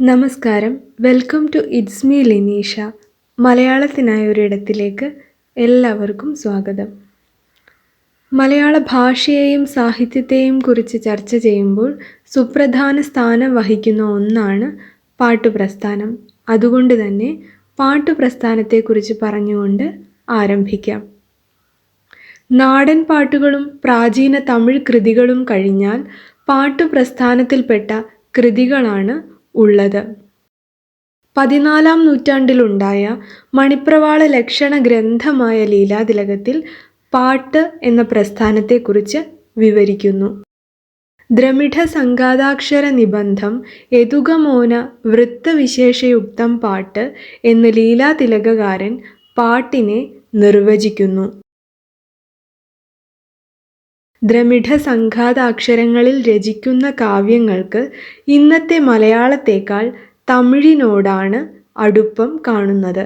നമസ്കാരം. Welcome to it's me Lineesha. മലയാളത്തിനായ ഒരിടത്തിലേക്ക് എല്ലാവർക്കും സ്വാഗതം. മലയാള ഭാഷയെയും സാഹിത്യത്തെയും കുറിച്ച് ചർച്ച ചെയ്യുമ്പോൾ സുപ്രധാന സ്ഥാനം വഹിക്കുന്ന ഒന്നാണ് പാട്ടുപ്രസ്ഥാനം. അതുകൊണ്ട് തന്നെ പാട്ടുപ്രസ്ഥാനത്തെക്കുറിച്ച് പറഞ്ഞുകൊണ്ട് ആരംഭിക്കാം. നാടൻ പാട്ടുകളും പ്രാചീന തമിഴ് കൃതികളും കഴിഞ്ഞാൽ പാട്ടുപ്രസ്ഥാനത്തിൽപ്പെട്ട കൃതികളാണ് ഉള്ളത്. പതിനാലാം നൂറ്റാണ്ടിലുണ്ടായ മണിപ്രവാള ലക്ഷണ ഗ്രന്ഥമായ ലീലാതിലകത്തിൽ പാട്ട് എന്ന പ്രസ്ഥാനത്തെക്കുറിച്ച് വിവരിക്കുന്നു. ദ്രമിഡ സംഘാതാക്ഷര നിബന്ധം യതുകമോന വൃത്തവിശേഷയുക്തം പാട്ട് എന്ന് ലീലാതിലകകാരൻ പാട്ടിനെ നിർവചിക്കുന്നു. ദ്രമിഡ സംഘാത അക്ഷരങ്ങളിൽ രചിക്കുന്ന കാവ്യങ്ങൾക്ക് ഇന്നത്തെ മലയാളത്തേക്കാൾ തമിഴിനോടാണ് അടുപ്പം കാണുന്നത്.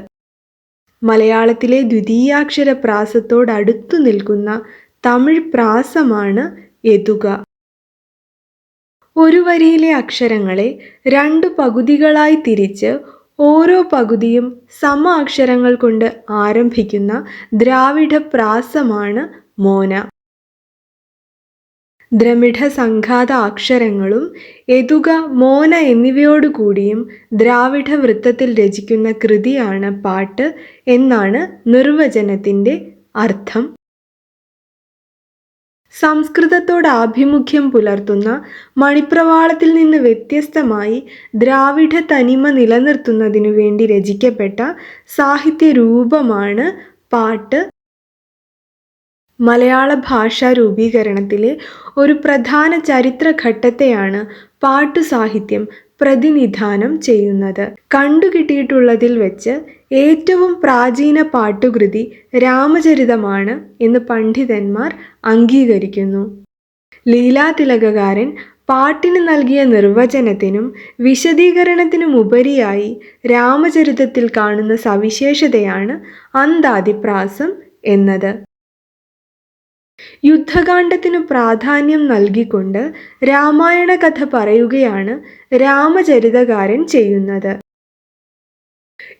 മലയാളത്തിലെ ദ്വിതീയാക്ഷര പ്രാസത്തോടടുത്തു നിൽക്കുന്ന തമിഴ് പ്രാസമാണ് യതുക ഒരു വരിയിലെ അക്ഷരങ്ങളെ രണ്ട് പകുതികളായി തിരിച്ച് ഓരോ പകുതിയും സമ അക്ഷരങ്ങൾ കൊണ്ട് ആരംഭിക്കുന്ന ദ്രാവിഡ പ്രാസമാണ് മോന. ദ്രമിഡ സംഘാത അക്ഷരങ്ങളും എതുക മോന എന്നിവയോടുകൂടിയും ദ്രാവിഡ വൃത്തത്തിൽ രചിക്കുന്ന കൃതിയാണ് പാട്ട് എന്നാണ് നിർവചനത്തിന്റെ അർത്ഥം. സംസ്കൃതത്തോട് ആഭിമുഖ്യം പുലർത്തുന്ന മണിപ്രവാളത്തിൽ നിന്ന് വ്യത്യസ്തമായി ദ്രാവിഡ തനിമ നിലനിർത്തുന്നതിനു വേണ്ടി രചിക്കപ്പെട്ട സാഹിത്യ രൂപമാണ് പാട്ട്. മലയാള ഭാഷാ രൂപീകരണത്തിലെ ഒരു പ്രധാന ചരിത്രഘട്ടത്തെയാണ് പാട്ടുസാഹിത്യം പ്രതിനിധാനം ചെയ്യുന്നത്. കണ്ടുകിട്ടിയിട്ടുള്ളതിൽ വെച്ച് ഏറ്റവും പ്രാചീന പാട്ടുകൃതി രാമചരിതമാണ് എന്ന് പണ്ഡിതന്മാർ അംഗീകരിക്കുന്നു. ലീലാതിലകകാരൻ പാട്ടിന് നൽകിയ നിർവചനത്തിനും വിശദീകരണത്തിനുമുപരിയായി രാമചരിതത്തിൽ കാണുന്ന സവിശേഷതയാണ് അന്താതിപ്രാസം എന്നത്. യുദ്ധകാണ്ഡത്തിനു പ്രാധാന്യം നൽകിക്കൊണ്ട് രാമായണ കഥ പറയുകയാണ് രാമചരിതകാരൻ ചെയ്യുന്നത്.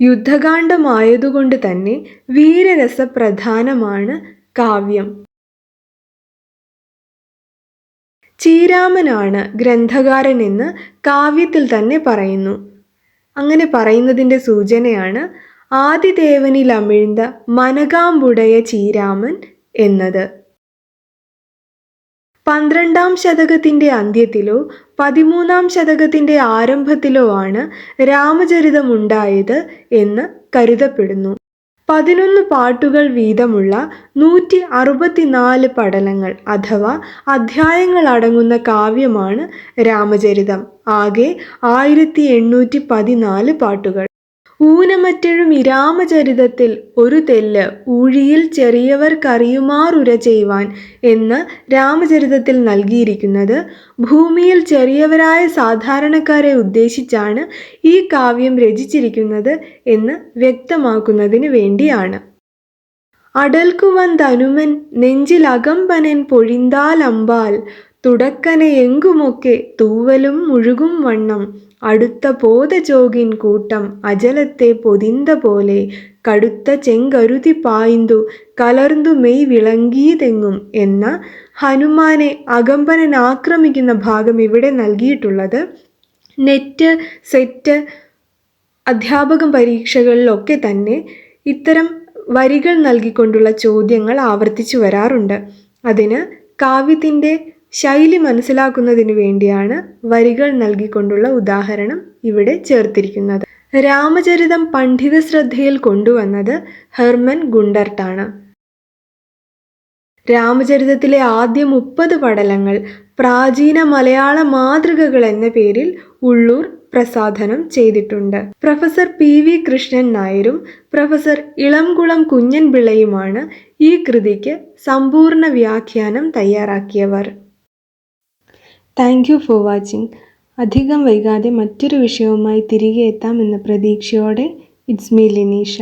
യുദ്ധകാണ്ഡമായതുകൊണ്ട് തന്നെ വീരരസപ്രധാനമാണ് കാവ്യം. ചീരാമനാണ് ഗ്രന്ഥകാരൻ എന്ന് കാവ്യത്തിൽ തന്നെ പറയുന്നു. അങ്ങനെ പറയുന്നതിന്റെ സൂചനയാണ് ആദിദേവനിൽ അമിഴ്ந்த മനകാമ്പുടയ ചീരാമൻ എന്നത്. പന്ത്രണ്ടാം ശതകത്തിന്റെ അന്ത്യത്തിലോ പതിമൂന്നാം ശതകത്തിന്റെ ആരംഭത്തിലോ ആണ് രാമചരിതമുണ്ടായത് എന്ന് കരുതപ്പെടുന്നു. പതിനൊന്ന് പാട്ടുകൾ വീതമുള്ള നൂറ്റി അറുപത്തിനാല് പടലങ്ങൾ അഥവാ അധ്യായങ്ങൾ അടങ്ങുന്ന കാവ്യമാണ് രാമചരിതം. ആകെ ആയിരത്തി എണ്ണൂറ്റി പതിനാല് പാട്ടുകൾ. ഊനമറ്റഴും ഇരാമചരിതത്തിൽ ഒരു തെല്ല് ഊഴിയിൽ ചെറിയവർക്കറിയുമാറുര ചെയ്യുവാൻ എന്ന് രാമചരിതത്തിൽ നൽകിയിരിക്കുന്നത് ഭൂമിയിൽ ചെറിയവരായ സാധാരണക്കാരെ ഉദ്ദേശിച്ചാണ് ഈ കാവ്യം രചിച്ചിരിക്കുന്നത് എന്ന് വ്യക്തമാക്കുന്നതിന് വേണ്ടിയാണ്. അടൽക്കുവന്തനുമൻ നെഞ്ചിലകമ്പനൻ പൊഴിന്താലമ്പാൽ തുടക്കനെ എങ്കുമൊക്കെ തൂവലും മുഴുകും വണ്ണം അടുത്ത പോതജോഗിൻ കൂട്ടം അജലത്തെ പൊതിന്ത പോലെ കടുത്ത ചെങ്കരുതി പായ്ന്തു കലർന്നു മെയ് വിളങ്ങിയതെങ്ങും എന്ന ഹനുമാനെ അകമ്പനൻ ആക്രമിക്കുന്ന ഭാഗം ഇവിടെ നൽകിയിട്ടുള്ളത്. നെറ്റ് സെറ്റ് അധ്യാപക പരീക്ഷകളിലൊക്കെ തന്നെ ഇത്തരം വരികൾ നൽകിക്കൊണ്ടുള്ള ചോദ്യങ്ങൾ ആവർത്തിച്ചു വരാറുണ്ട്. അതിന് കാവ്യത്തിന്റെ ശൈലി മനസ്സിലാക്കുന്നതിനു വേണ്ടിയാണ് വരികൾ നൽകിക്കൊണ്ടുള്ള ഉദാഹരണം ഇവിടെ ചേർത്തിരിക്കുന്നത്. രാമചരിതം പണ്ഡിത ശ്രദ്ധയിൽ കൊണ്ടുവന്നത് ഹെർമൻ ഗുണ്ടർട്ടാണ്. രാമചരിതത്തിലെ ആദ്യ മുപ്പത് പടലങ്ങൾ പ്രാചീന മലയാള മാതൃകകൾ എന്ന പേരിൽ ഉള്ളൂർ പ്രസാധനം ചെയ്തിട്ടുണ്ട്. പ്രൊഫസർ പി വി കൃഷ്ണൻ നായരും പ്രൊഫസർ ഇളംകുളം കുഞ്ഞൻപിള്ളയുമാണ് ഈ കൃതിക്ക് സമ്പൂർണ വ്യാഖ്യാനം തയ്യാറാക്കിയവർ. താങ്ക് യു ഫോർ വാച്ചിങ് അധികം വൈകാതെ മറ്റൊരു വിഷയവുമായി തിരികെ എത്താമെന്ന പ്രതീക്ഷയോടെ ഇറ്റ്സ് മീ ലിനീഷ